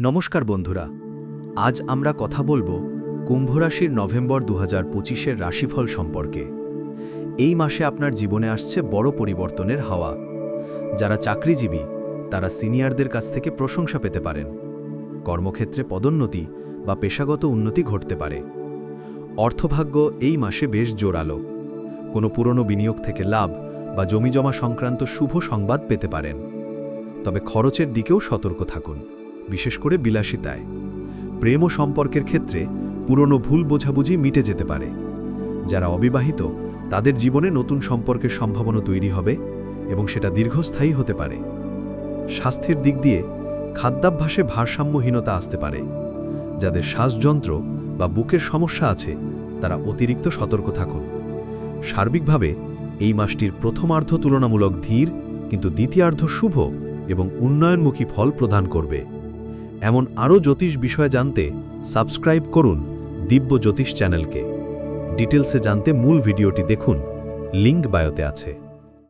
নমস্কার বন্ধুরা, আজ আমরা কথা বলব কুম্ভ রাশির নভেম্বর দু হাজার পঁচিশের রাশিফল সম্পর্কে। এই মাসে আপনার জীবনে আসছে বড় পরিবর্তনের হাওয়া। যারা চাকরিজীবী, তারা সিনিয়রদের কাছ থেকে প্রশংসা পেতে পারেন। কর্মক্ষেত্রে পদোন্নতি বা পেশাগত উন্নতি ঘটতে পারে। অর্থভাগ্য এই মাসে বেশ জোরালো। কোনো পুরনো বিনিয়োগ থেকে লাভ বা জমিজমা সংক্রান্ত শুভ সংবাদ পেতে পারেন। তবে খরচের দিকেও সতর্ক থাকুন। বিশেষ করে বিলাসিতায়। প্রেম ও সম্পর্কের ক্ষেত্রে পুরনো ভুল বোঝাবুঝি মিটে যেতে পারে। যারা অবিবাহিত, তাদের জীবনে নতুন সম্পর্কের সম্ভাবনা তৈরি হবে এবং সেটা দীর্ঘস্থায়ী হতে পারে। স্বাস্থ্যের দিক দিয়ে খাদ্যাভ্যাসে ভারসাম্যহীনতা আসতে পারে। যাদের শ্বাসযন্ত্র বা বুকের সমস্যা আছে, তারা অতিরিক্ত সতর্ক থাকুন। সার্বিকভাবে এই মাসটির প্রথমার্ধ তুলনামূলক ধীর, কিন্তু দ্বিতীয়ার্ধ শুভ এবং উন্নয়নমুখী ফল প্রদান করবে। এমন আরও জ্যোতিষ বিষয়ে জানতে সাবস্ক্রাইব করুন দিব্য জ্যোতিষ চ্যানেলকে। ডিটেলসে জানতে মূল ভিডিওটি দেখুন, লিঙ্ক বায়োতে আছে।